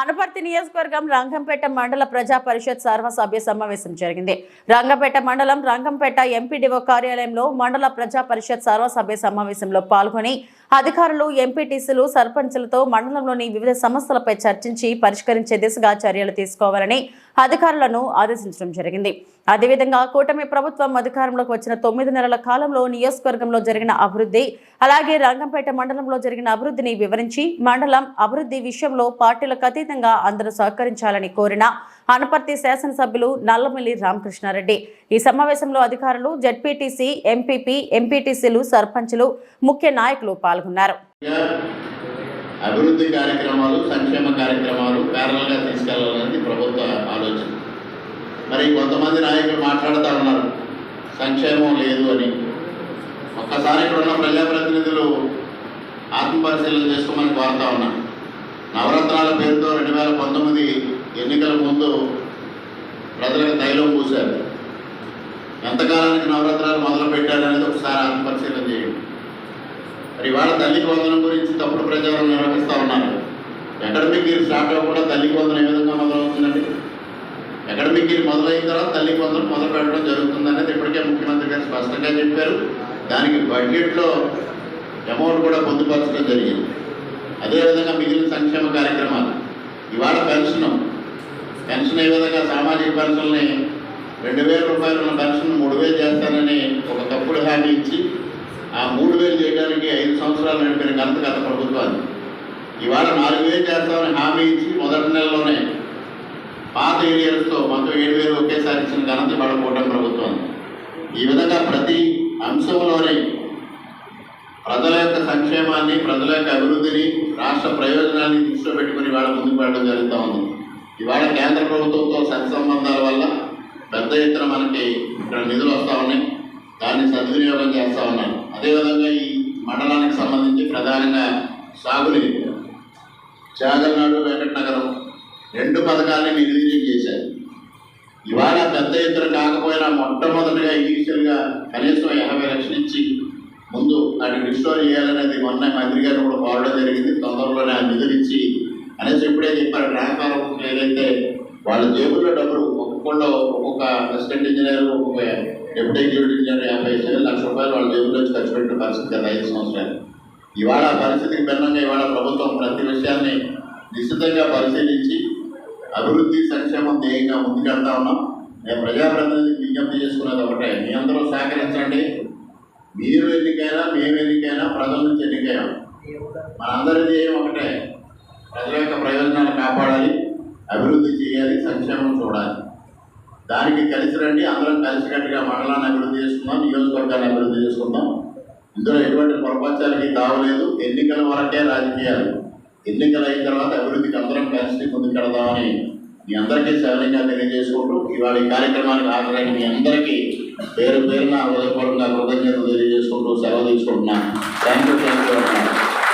అనపర్తి నియోజకవర్గం రంగంపేట మండల ప్రజా పరిషత్ సర్వసభ్య సమావేశం జరిగింది. రంగంపేట మండలం రంగంపేట ఎంపీడీఓ కార్యాలయంలో మండల ప్రజా పరిషత్ సర్వసభ్య సమావేశంలో పాల్గొని అధికారులు ఎంపీటీసీలు సర్పంచులతో మండలంలోని వివిధ సమస్యలపై చర్చించి పరిష్కరించే దిశగా చర్యలు తీసుకోవాలని అధికారులను ఆదేశించడం జరిగింది. అదేవిధంగా కూటమి ప్రభుత్వం అధికారంలోకి వచ్చిన తొమ్మిది నెలల కాలంలో నియోజకవర్గంలో జరిగిన అభివృద్ధి అలాగే రంగంపేట మండలంలో జరిగిన అభివృద్ధిని వివరించి మండలం అభివృద్ధి విషయంలో పార్టీలకు అతీతంగా అందరూ సహకరించాలని కోరిన అనపర్తి శాసనసభ్యులు నల్లమిల్లి రామకృష్ణారెడ్డి. ఈ సమావేశంలో అధికారులు జడ్పీటీసీ ఎంపీపీ ఎంపీటీసీలు సర్పంచ్లు ముఖ్య నాయకులు పాల్గొన్నారు. అభివృద్ధి కార్యక్రమాలు సంక్షేమ కార్యక్రమాలు పేరల్గా తీసుకెళ్ళాలనేది ప్రభుత్వ ఆలోచన. మరి కొంతమంది నాయకులు మాట్లాడుతూ ఉన్నారు సంక్షేమం లేదు అని. ఒక్కసారి ఇక్కడ ఉన్న ప్రజాప్రతినిధులు ఆత్మపరిశీలన చేసుకోమని కోరుతా ఉన్నాను నవరత్నాల పేరుతో రెండు వేల పంతొమ్మిది ఎన్నికల ముందు ప్రజలకు తైలం పూశారు. ఎంతకాలానికి నవరత్నాలు మొదలు పెట్టారనేది ఒకసారి ఆత్మపరిశీలన చేయండి. మరి ఇవాళ తల్లికి వందనం గురించి తప్పుడు ప్రచారం నిర్వహిస్తూ ఉన్నారు. అకాడమిక్ ఇయర్ స్టార్ట్ అవ్వకుండా తల్లికి వందనం ఏ విధంగా మొదలవుతుందండి? అకాడమిక్ ఇయర్ మొదలైన తర్వాత తల్లికి వందనం మొదలు పెట్టడం జరుగుతుందనేది ఇప్పటికే ముఖ్యమంత్రి గారు స్పష్టంగా చెప్పారు. దానికి బడ్జెట్లో అమౌంట్ కూడా పొందుపరచడం జరిగింది. అదేవిధంగా మిగిలిన సంక్షేమ కార్యక్రమాలు. ఇవాళ పెన్షన్ పెన్షన్ ఏ విధంగా సామాజిక పెన్షన్ని రెండు వేల రూపాయలు ఉన్న పెన్షన్ మూడు వేలు చేస్తానని ఒక తప్పుడు హామీ ఇచ్చి ఆ మూడు వేలు చేయడానికి ఐదు సంవత్సరాలు నడిపిన ఘనత గత ప్రభుత్వాన్ని ఇవాళ నాలుగు వేలు చేస్తామని హామీ ఇచ్చి మొదటి నెలలోనే పాత ఏరియాలతో మొత్తం ఏడు వేలు ఒకేసారి ఇచ్చిన ఘనత పడకపోవడం ప్రభుత్వం. ఈ విధంగా ప్రతి అంశంలోనే ప్రజల యొక్క సంక్షేమాన్ని ప్రజల యొక్క అభివృద్ధిని రాష్ట్ర ప్రయోజనాన్ని దృష్టిలో పెట్టుకుని వాళ్ళ ముందుకు పెట్టడం జరుగుతూ ఉంది. ఇవాళ కేంద్ర ప్రభుత్వంతో సత్సంబంధాల వల్ల పెద్ద ఎత్తున మనకి ఇక్కడ నిధులు వస్తూ ఉన్నాయి. దాన్ని సద్వినియోగం చేస్తూ ఉన్నారు అదేవిధంగా ఈ మండలానికి సంబంధించి ప్రధానంగా సాగునీరు చాగల్నాడు వెంకటనగరం రెండు పథకాలని నిర్వీర్యం చేశారు. ఇవాళ పెద్ద ఎత్తున కాకపోయినా మొట్టమొదటిగా ఇనిషియల్గా కనీసం యాభై లక్షలు ఇచ్చి ముందు వాటిని రిస్టోర్ చేయాలనేది మొన్న మంత్రి గారు కూడా కోరడం జరిగింది. తొందరలోనే ఆ నిధులు ఇచ్చి అనేసి ఇప్పుడే చెప్పారు ట్రాన్స్ఫారం ఏదైతే వాళ్ళ జేబుల్లో డబ్బులు ఒక్కొక్కళ్ళు ఒక్కొక్క అసిస్టెంట్ ఇంజనీర్ ఒక్కొక్క డిప్యూటీ ఎగ్జిక్యూటివ్ ఇంజనీర్ యాభై ఐదు లక్ష రూపాయలు వాళ్ళ జేబుల్లో నుంచి ఖర్చు పెట్టిన పరిస్థితి గత ఐదు సంవత్సరాలు. ఇవాళ పరిస్థితికి భిన్నంగా ఇవాళ ప్రభుత్వం ప్రతి విషయాన్ని నిశ్చితంగా పరిశీలించి అభివృద్ధి సంక్షేమం ధ్యేయంగా ముందుకెళ్తా ఉన్నాం. నేను ప్రజాప్రతినిధికి విజ్ఞప్తి చేసుకునేది ఒకటే మీ అందరూ సహకరించండి. మీరు ఎన్నికైనా మేము ఎన్నికైనా ప్రజల నుంచి ఎన్నికైనా. మనందరి ధ్యేయం ఒకటే? ప్రజల యొక్క ప్రయోజనాలు కాపాడాలి అభివృద్ధి చేయాలి సంక్షేమం చూడాలి. దానికి కలిసి రండి అందరం కలిసికట్టుగా మండలాన్ని అభివృద్ధి చేసుకుందాం నియోజకవర్గాన్ని అభివృద్ధి చేసుకుందాం. ఇందులో ఎటువంటి పొరపచ్చాలకి తావలేదు ఎన్నికల వరకే రాజకీయాలు. ఎన్నికలు అయిన తర్వాత అభివృద్ధికి అందరం కలిసి ముందుకెడదామని మీ అందరికీ సవినయంగా తెలియజేసుకుంటూ ఇవాళ ఈ కార్యక్రమానికి హాజరైన మీ అందరికీ పేరు పేరున హృదయపూర్వకంగా కృతజ్ఞతలు తెలియజేసుకుంటూ సెలవు తీసుకుంటున్నాను. Thank you thank you.